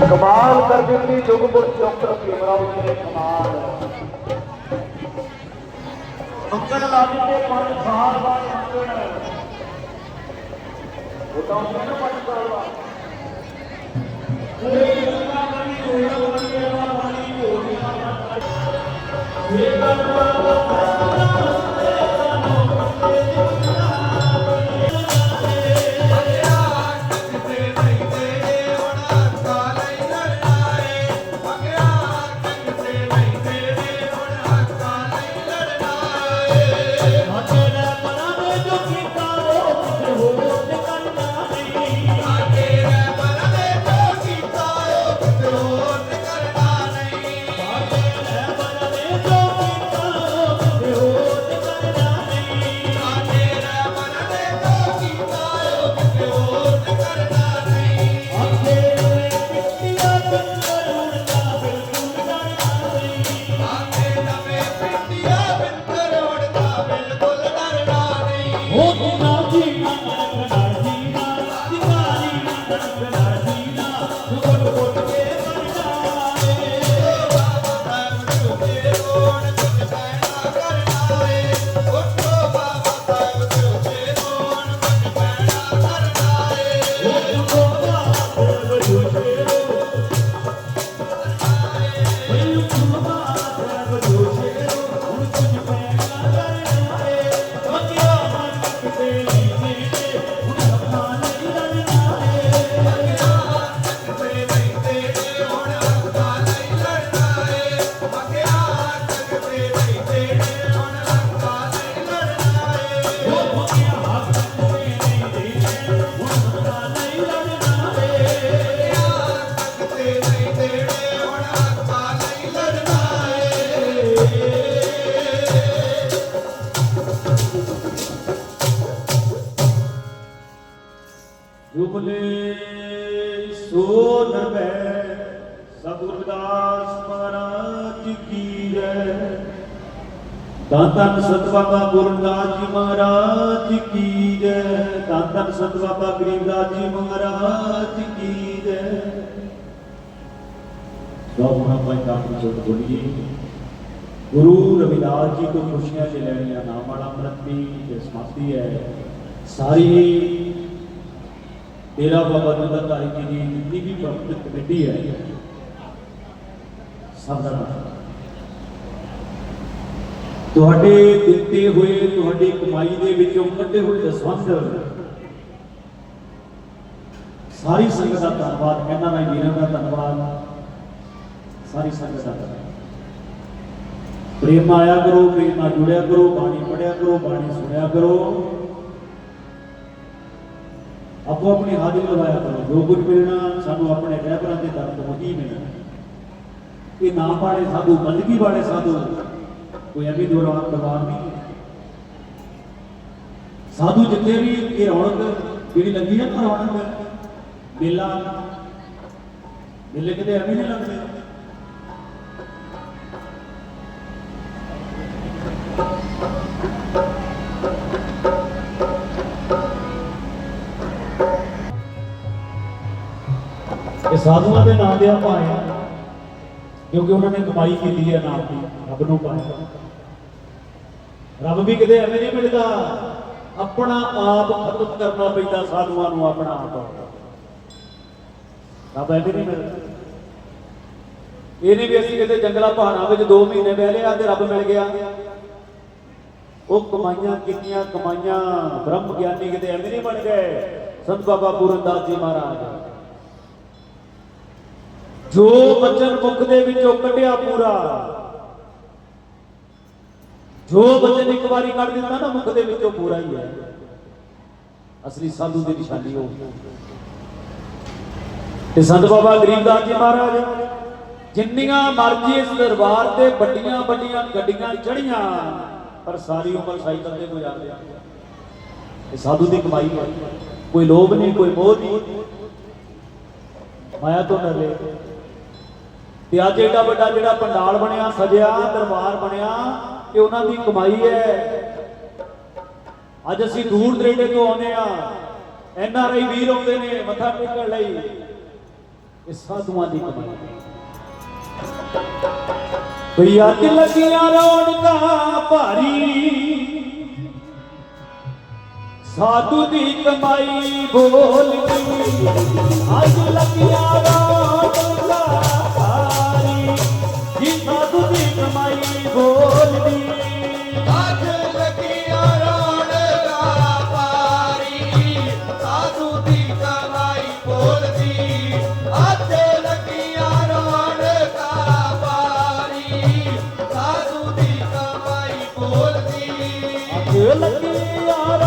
ਕਮਾਲ ਕਰ ਦਿੱਤੀ ਜੁਗਪੁਰ ਡਾਕਟਰ ਭੀਮਰਾਓ ਜੀ ਨੇ ਕਮਾਲ। ਮੰਗਣ ਲਾ ਦਿੱਤੇ ਪੰਜ ਸਾਲ ਬਾਅਦ ਮੰਗਣ ਉਹ ਤਾਂ ਉਹਨੇ ਨਾ ਪੰਜ ਸਾਲ ਬਾਅਦ। ਪੂਰੇ ਗੰਗਾ ਨਦੀ ਹੋਣਾ ਬਣੀ ਆ। ਪਾਣੀ ਹੋ ਗਿਆ ਇਹ ਗੱਲ ਤਾਂ ਤਨ ਸਤ ਬਾਬਾ ਗੁਰਦਾਸ ਜੀ ਮਹਾਰਾਜ ਕੀ ਜੈ ਤਾਂ ਤਨ ਸਤ ਬਾਬਾ ਗਰੀਬਦਾਸ ਜੀ ਮਹਾਰਾਜ ਕੀ ਜੈ। ਸੋਹਣਾ ਭਾਈ ਕਾਪੀ ਚੋਟ ਬੋਲੀਏ। ਗੁਰੂ ਰਵਿਦਾਸ ਜੀ ਤੋਂ ਖੁਸ਼ੀਆਂ ਲੈ ਲੈਣੀਆਂ ਨਾਮ ਵਾਲਾ ਪ੍ਰਤੀ ਤੇ ਸਮਾਪਤੀ ਹੈ। ਸਾਰੀ ਡੇਰਾ ਬਾਬਾ ਨੰਦਾ ਧਾਰੀ ਜੀ ਦੀ ਜਿੰਨੀ ਵੀ ਪ੍ਰਬੰਧਕ ਕਮੇਟੀ ਹੈ, ਸਭ ਦਾ ਧੰਨਵਾਦ। ਤੁਹਾਡੇ ਦਿੱਤੇ ਹੋਏ, ਤੁਹਾਡੀ ਕਮਾਈ ਦੇ ਵਿੱਚੋਂ ਕੱਢੇ ਹੋਏ ਦਸਵੰਧ ਸਾਰੀ ਸੰਗਤ ਦਾ ਧੰਨਵਾਦ ਕਹਿੰਦਾ ਦਾ, ਵੀਰਾਂ ਦਾ ਧੰਨਵਾਦ। ਸਾਰੀ ਸੰਗਤ ਦਾ ਧੰਨਵਾਦ। ਪ੍ਰੇਮ ਆਇਆ ਕਰੋ, ਪ੍ਰੇਮ ਨਾਲ ਜੁੜਿਆ ਕਰੋ, ਬਾਣੀ ਪੜਿਆ ਕਰੋ, ਬਾਣੀ ਸੁਣਿਆ ਕਰੋ। ਆਪੋ ਆਪਣੀ ਹਾਜ਼ਰੀ ਲਵਾਇਆ ਕਰੋ। ਜੋ ਕੁਝ ਮਿਲਣਾ, ਸਾਨੂੰ ਆਪਣੇ ਰਹਿਬਰਾਂ ਦੇ ਦਰ ਤੋਂ ਹੀ ਮਿਲਣਾ। ਇਹ ਨਾ ਪਾੜੇ ਸਾਧੂ ਬੰਦਗੀ ਵਾਲੇ ਸਾਧੂ। ਕੋਈ ਐਵੇਂ ਦੌਰਾਨ ਦਰਬਾਰ ਨਹੀਂ ਸਾਧੂ ਜਿੱਥੇ ਵੀ ਇਹ ਰੌਣਕ ਜਿਹੜੀ ਲੱਗੀ ਹੈ ਨਾ ਰੌਣਕ, ਮੇਲਾ, ਮੇਲੇ ਕਿਤੇ ਐਵੇਂ ਨਹੀਂ ਲੱਗਦੇ। ਇਹ ਸਾਧੂਆਂ ਦੇ ਨਾਂ ਦੇ ਆਪਾਂ ਆਏ ਕਿਉਂਕਿ ਉਹਨਾਂ ਨੇ ਕਮਾਈ ਕੀਤੀ ਹੈ ਨਾਮ ਦੀ, ਰੱਬ ਨੂੰ ਪਾਇਆ। ਰੱਬ ਵੀ ਕਿਤੇ ਐਵੇਂ ਨਹੀਂ ਮਿਲਦਾ। ਆਪਣਾ ਆਪ ਖਤਮ ਕਰਨਾ ਪੈਂਦਾ ਸਾਧੂਆਂ ਨੂੰ ਆਪਣਾ ਆਪ। ਰੱਬ ਐਵੇਂ ਨਹੀਂ ਮਿਲਦਾ। ਇਹ ਨਹੀਂ ਵੀ ਅਸੀਂ ਕਿਤੇ ਜੰਗਲਾ ਪਹਾੜਾਂ ਵਿੱਚ 2 ਮਹੀਨੇ ਬਹਿ ਲਿਆ ਤੇ ਰੱਬ ਮਿਲ ਗਿਆ। ਉਹ ਕਮਾਈਆਂ ਕਿੰਨੀਆਂ ਕਮਾਈਆਂ ਬ੍ਰਹਮ ਗਿਆਨੀ ਕਿਤੇ ਐਵੇਂ ਨਹੀਂ ਬਣ ਗਏ। ਸੰਤ ਬਾਬਾ ਪੂਰਨ ਦਾਸ ਜੀ ਮਹਾਰਾਜ। ਜੋ ਬਚਨ ਮੁਖ ਦੇ ਵਿੱਚੋਂ ਕੱਢਿਆ ਪੂਰਾ। ਜੋ ਬਚਨ ਇੱਕ ਵਾਰੀ ਕੱਢ ਦਿੱਤਾ ਨਾ, ਮੁਖ ਦੇ ਵਿੱਚੋਂ ਪੂਰਾ ਹੀ ਹੈ। ਅਸਲੀ ਸਾਧੂ ਦੀ ਨਿਸ਼ਾਨੀ ਉਹ। ਤੇ ਸੰਤ ਬਾਬਾ ਗਰੀਬਦਾਸ ਜੀ ਮਹਾਰਾਜ, ਜਿੰਨੀਆਂ ਮਰਜ਼ੀ ਇਸ ਦਰਬਾਰ ਤੇ ਵੱਡੀਆਂ ਵੱਡੀਆਂ ਗੱਡੀਆਂ ਚੜੀਆਂ ਪਰ ਸਾਰੀ ਉਮਰ ਸਾਈਕਲ ਤੇ ਗੁਜ਼ਾਰਦੇ ਇਹ ਸਾਧੂ ਦੀ ਕਮਾਈ ਹੈ। ਕੋਈ ਲੋਭ ਨਹੀਂ, ਕੋਈ ਮੋਹ ਨਹੀਂ। ਮਾਇਆ ਤੋਂ ਡਰੇ। ਤੇ ਅੱਜ ਏਡਾ ਵੱਡਾ ਜਿਹੜਾ ਪੰਡਾਲ ਬਣਿਆ, ਸਜਿਆ, ਦਰਬਾਰ ਬਣਿਆ ਇਹ ਉਹਨਾਂ ਦੀ ਕਮਾਈ ਹੈ। ਅੱਜ ਅਸੀਂ ਦੂਰ ਦਰੇਡੇ ਤੋਂ ਆਉਂਦੇ ਆ ਐਨ ਆਰ ਆਈ ਵੀਰ ਆਉਂਦੇ ਨੇ, ਮੱਥਾ ਟੇਕਣ ਲਈ। ਇਹ ਸਾਧੂਆਂ ਦੀ ਕਮਾਈ ਭਈ ਅੱਜ ਲੱਗੀਆਂ ਰੌਣਕਾਂ ਭਾਰੀ। ਸਾਧੂ ਦੀ ਕਮਾਈ ਬੋਲਦੀ ਅੱਜ ਲੱਗੀਆਂ ਰੌਣਕਾਂ ਜੀ ਸਾਧੂ ਦੀ ਕਮਾਈ ਬੋਲਦੀ। ਅੱਜ ਲੱਗੀਆਂ ਰੌਣਕਾਂ ਪਾਰੀ। ਸਾਧੂ ਦੀ ਕਮਾਈ ਬੋਲਦੀ। ਅੱਜ ਲੱਗੀਆਂ ਪਾਰੀ। ਸਾਧੂ ਦੀ ਕਮਾਈ ਬੋਲਦੀ। ਅੱਗ ਲੱਗੀਆਂ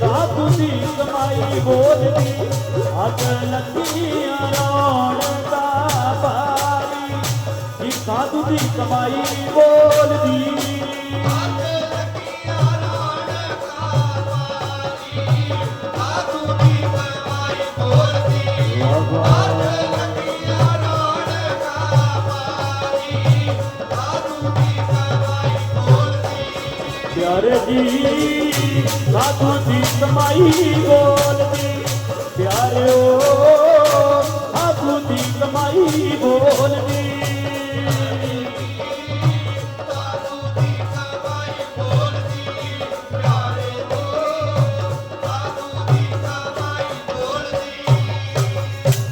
ਸਾਧੂ ਦੀ ਕਮਾਈ ਬੋਲਦੀ। ਅੱਗ ਲੱਗੀਆਂ ਦੀ ਕਮਾਈ ਬੋਲਦੀ। ਪਿਆਰੇ ਜੀ ਸਾਧੂ ਦੀ ਕਮਾਈ ਬੋਲਦੀ। ਪਿਆਰਿਓ ਸਾਧੂ ਦੀ ਕਮਾਈ ਬੋਲਦੀ।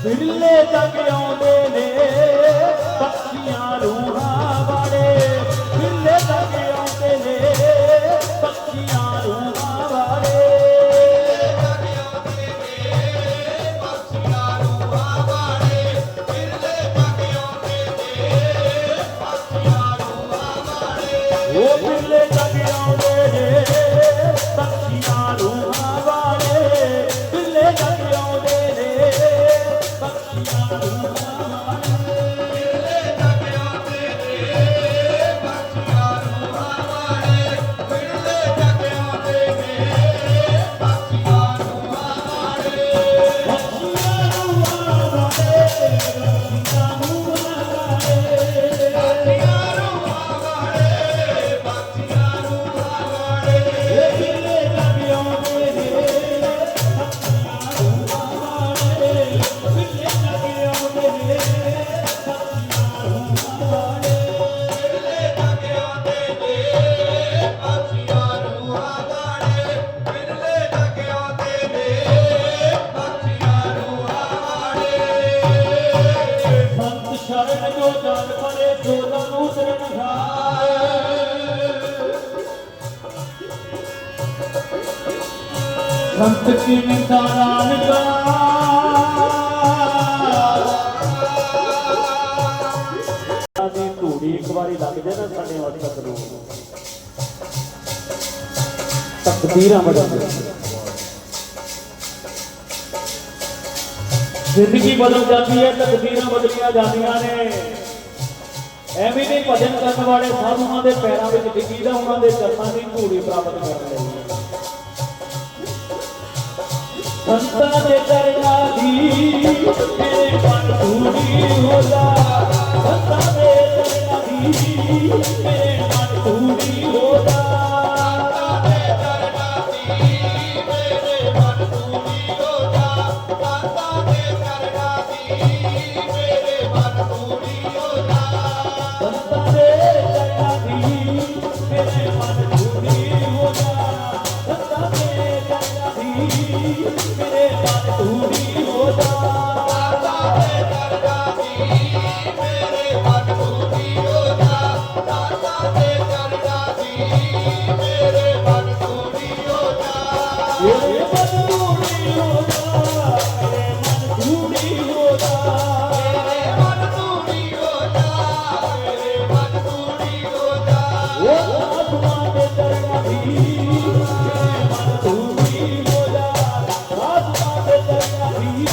ਬਿਰਲੇ ਤੱਕ ਆਉਂਦੇ ਸੰਤ ਕੀ ਨਿੰਦਾ ਨਾਨਕਾ ਦੀ ਧੂੜੀ ਇੱਕ ਵਾਰੀ ਲੱਗ ਜੇ ਨਾ ਸਾਡੇ ਮਸਤਕ ਨੂੰ ਤਕਦੀਰਾਂ ਬਦਲ ਜਾਂਦੀਆਂ ਜ਼ਿੰਦਗੀ ਬਦਲ ਜਾਂਦੀ ਹੈ ਤਕਦੀਰਾਂ ਬਦਲੀਆਂ ਜਾਂਦੀਆਂ ਨੇ। ਐਵੇਂ ਨਹੀਂ ਭਜਨ ਕਰਨ ਵਾਲੇ ਸਾਧੂਆਂ ਦੇ ਪੈਰਾਂ ਵਿੱਚ ਡਿੱਗੀਦਾ ਉਹਨਾਂ ਦੇ ਚਰਨਾਂ ਦੀ ਧੂੜੀ ਪ੍ਰਾਪਤ ਕਰਨ ਲਈ। ਸੰਤਾਂ ਦੇ ਚਰਨਾਂ ਦੀ ਮੇਰੇ ਮਨ ਧੂੜੀ ਹੋਦਾ ਸੰਤਾਂ ਦੇ ਚਰਨਾਂ ਦੀ ਮੇਰੇ ਮਨ ਧੂੜੀ ਹੋਦਾ ਤਾਤੇ ਚਰਨਾਂ ਚਰਨਾਂ ਦੀ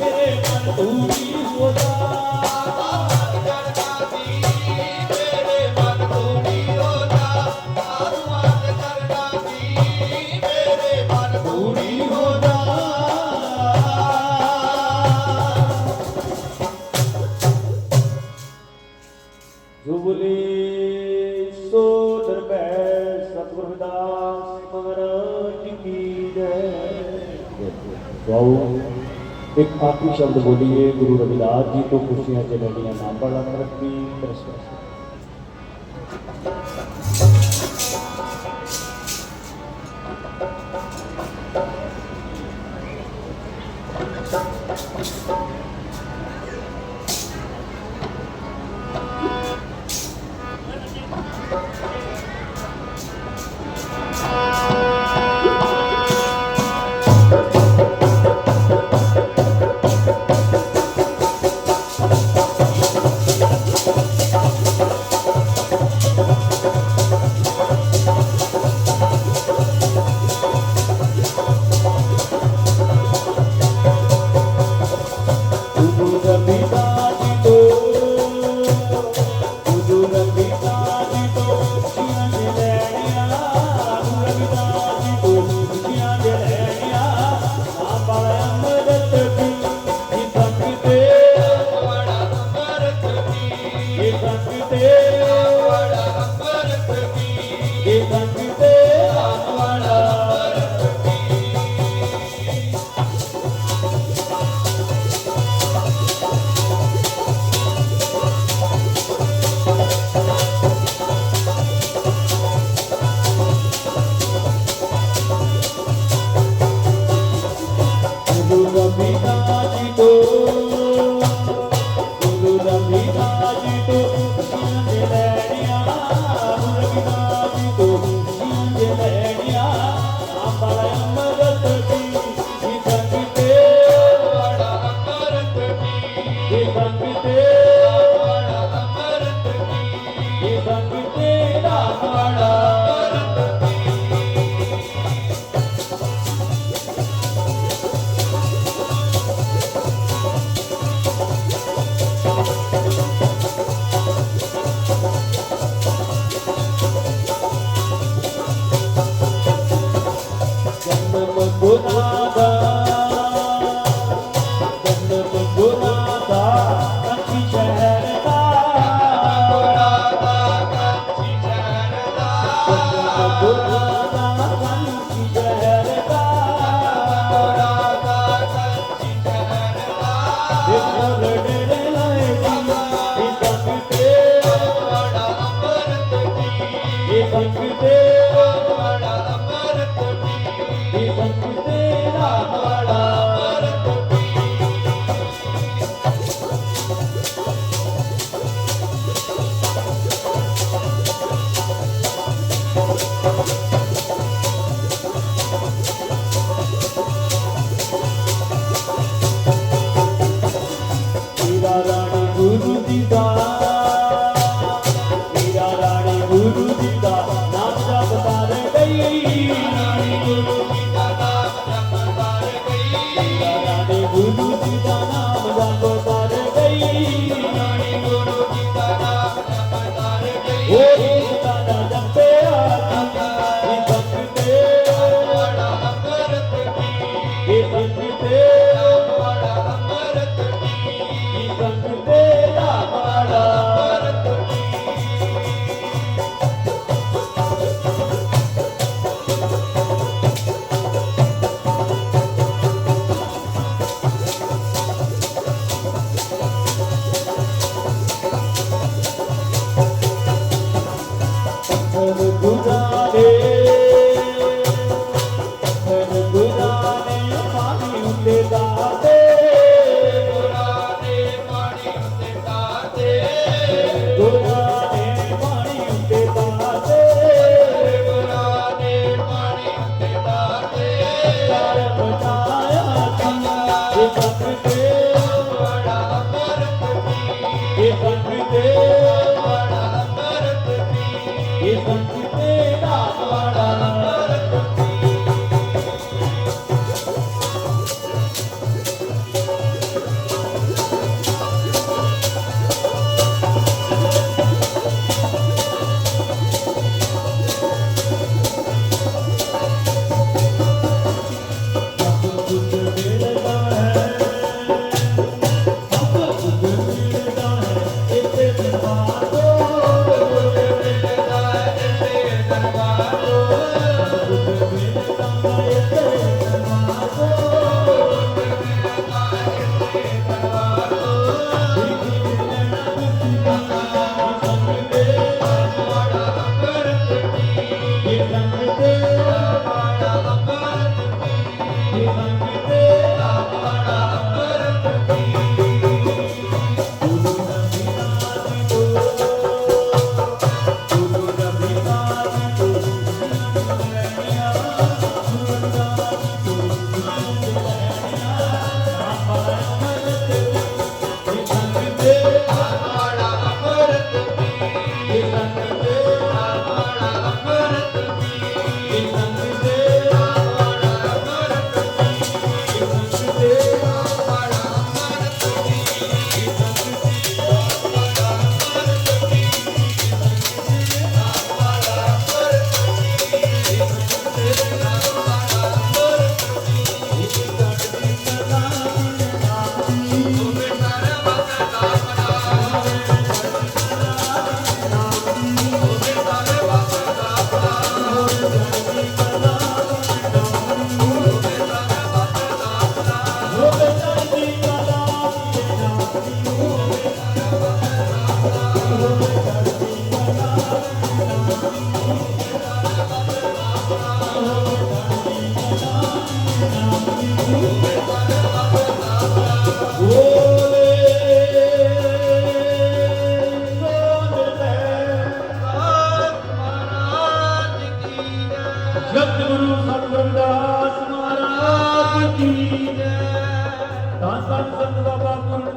ਮੇਰੇ आखिरी शब्द बोलिए गुरु रविदास जी को खुशियाँ चलनिया ना बड़ा तरक्की बाकी तेरा बड़ा दादा गुरु दी दादा ਕੀ ਜੈ? ਤਾਂ ਸੰਤ ਬਾਬਾ ਗੁਰੂ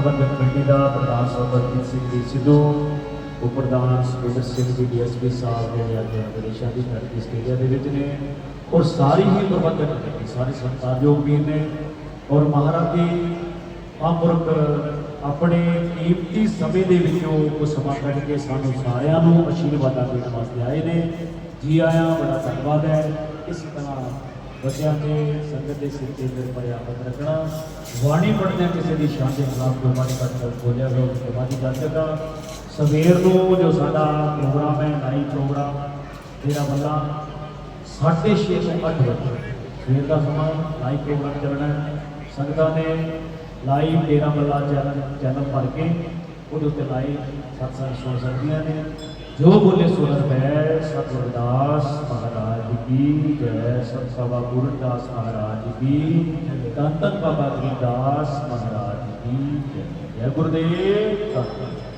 ਪ੍ਰਬੰਧਕ ਕਮੇਟੀ ਦਾ ਪ੍ਰਧਾਨ ਸਰਬਜੀਤ ਸਿੰਘ ਜੀ ਸਿੱਧੂ ਉਪ ਪ੍ਰਧਾਨ ਸੁਖਿੰਦਰ ਸਿੰਘ ਜੀ ਡੀਐਸਪੀ ਸਾਹਿਬ ਜਿਹੜੇ ਅੱਜ ਵਿਦੇਸ਼ਾਂ ਦੀ ਧਰਤੀ ਆਸਟ੍ਰੇਲੀਆ ਦੇ ਵਿੱਚ ਨੇ ਔਰ ਸਾਰੀ ਹੀ ਪ੍ਰਬੰਧਕ ਕਮੇਟੀ ਸਾਰੇ ਸਤਿਕਾਰਯੋਗ ਵੀਰ ਨੇ ਔਰ ਮਹਾਰਾਜ ਦੀ ਅਮਰਕ ਆਪਣੇ ਕੀਮਤੀ ਸਮੇਂ ਦੇ ਵਿੱਚੋਂ ਕੁਝ ਸਮਾਂ ਕੱਢ ਕੇ ਸਾਨੂੰ ਸਾਰਿਆਂ ਨੂੰ ਅਸ਼ੀਰਵਾਦਾਂ ਦੇਣ ਵਾਸਤੇ ਆਏ ਨੇ। ਜੀ ਆਇਆਂ, ਬੜਾ ਧੰਨਵਾਦ ਹੈ। ਇਸ ਤਰ੍ਹਾਂ ਬੱਚਿਆਂ ਦੇ ਸੰਗਤ ਦੇ ਸਿਰ ਤੇ ਮੇਰੇ ਰੱਖਣਾ ਬਾਣੀ ਪੜ੍ਹਦਿਆਂ ਕਿਸੇ ਦੀ ਸ਼ਾਨ ਦੇ ਖਿਲਾਫ ਗੁਰਬਾਣੀ ਦਾ ਸ਼ਬਦ ਬੋਲਿਆ ਗਿਆ ਉਸ ਤੋਂ ਬਾਅਦ ਹੀ ਜਾ ਸਵੇਰ ਨੂੰ ਜੋ ਸਾਡਾ ਪ੍ਰੋਗਰਾਮ ਹੈ ਲਾਈਵ ਪ੍ਰੋਗਰਾਮ ਤੇਰਾ ਵੱਲਾ 6:30 ਤੋਂ 8 ਵਜੇ ਸਵੇਰ ਦਾ ਸਮਾਂ ਲਾਈਵ ਪ੍ਰੋਗਰਾਮ ਚੱਲਣਾ ਹੈ। ਸੰਗਤਾਂ ਨੇ ਲਾਈਵ ਡੇਰਾ ਵੱਲਾ ਚੈਨਲ ਚੈਨਲ ਭਰ ਕੇ ਉਹਦੇ ਉੱਤੇ ਲਾਈਵ ਸਤਸੰਗ ਸੁਣ ਸਕਦੀਆਂ ਨੇ ਜੋ ਬੋਲੇ ਸੁਣਨ ਪੈ ਸਤਿਗੁਰਦਾਸ ਮਹਾਰਾਜ ਕੀ ਜੈ ਸਤ ਸਭਾ ਗੁਰਦਾਸ ਮਹਾਰਾਜ ਕੀ ਧੰਨ ਧੰਨ ਬਾਬਾ ਗਰੀਦਾਸ ਮਹਾਰਾਜ ਕੀ ਜੈ। ਜੈ ਗੁਰਦੇਵ ਧੰਨ ਧੰਨ